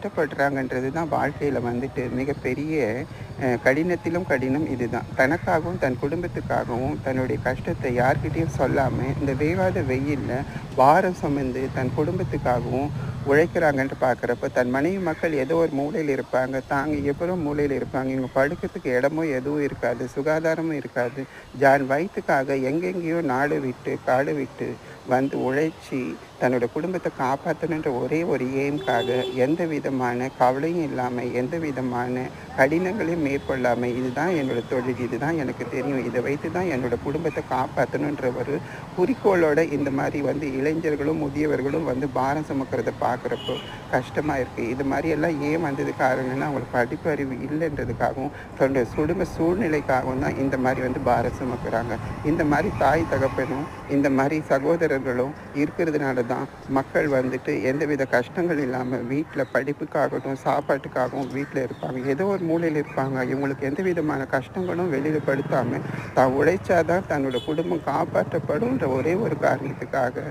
கஷ்டப்படுறாங்கன்றது தான் வாழ்க்கையில் வந்துட்டு மிகப்பெரிய அஹ், கடினத்திலும் கடினம் இதுதான். தனக்காகவும் தன் குடும்பத்துக்காகவும் தன்னுடைய கஷ்டத்தை யார்கிட்டையும் சொல்லாமல் இந்த வேகாத வெயிலில் பாரம் சுமந்து தன் குடும்பத்துக்காகவும் உழைக்கிறாங்கன்ட்டு பார்க்குறப்ப தன் மனைவி மக்கள் ஏதோ ஒரு மூலையில் இருப்பாங்க தாங்க எவ்வளோ மூலையில் இருப்பாங்க இவங்க படுக்கிறதுக்கு இடமும் எதுவும் இருக்காது சுகாதாரமும் இருக்காது. ஜான் வயிற்றுக்காக எங்கெங்கேயோ நாடு விட்டு காடு விட்டு வந்து உழைச்சி தன்னோட குடும்பத்தை காப்பாற்றணுன்ற ஒரே ஒரு எய்ம்காக எந்த விதமான கவலையும் இல்லாமல் எந்த விதமான கடினங்களையும் மேற்கொள்ளாமல் இதுதான் என்னோட தொழில் இதுதான் எனக்கு தெரியும் இதை வைத்து தான் என்னோட குடும்பத்தை காப்பாற்றணுன்ற ஒரு குறிக்கோளோட இந்த மாதிரி வந்து இளைஞர்களும் முதியவர்களும் வந்து பாரம் சுமக்கிறத பார்க்குறப்போ கஷ்டமாக இருக்குது இது மாதிரி எல்லாம் ஏன் வந்தது காரணம்னா அவங்களுக்கு படிப்பறிவு இல்லைன்றதுக்காகவும் தன்னோட குடும்ப சூழ்நிலைக்காகவும் தான் இந்த மாதிரி வந்து பாரம் சுமக்கிறாங்க. இந்த மாதிரி தாய் தகப்பனும் இந்த மாதிரி சகோதரர்களும் இருக்கிறதுனால தான் மக்கள் வந்துட்டு எந்தவித கஷ்டங்கள் இல்லாமல் வீட்டில் படிப்புக்காகட்டும் சாப்பாட்டுக்காகவும் வீட்டில் இருப்பாங்க. ஏதோ ஒரு மூலையில் இருப்பாங்க. இவங்களுக்கு எந்த விதமான கஷ்டங்களும் வெளியில் படுத்தாமல் தான் உழைச்சாதான் தன்னோட குடும்பம் காப்பாற்றப்படும்ன்ற ஒரே ஒரு காரணத்துக்காக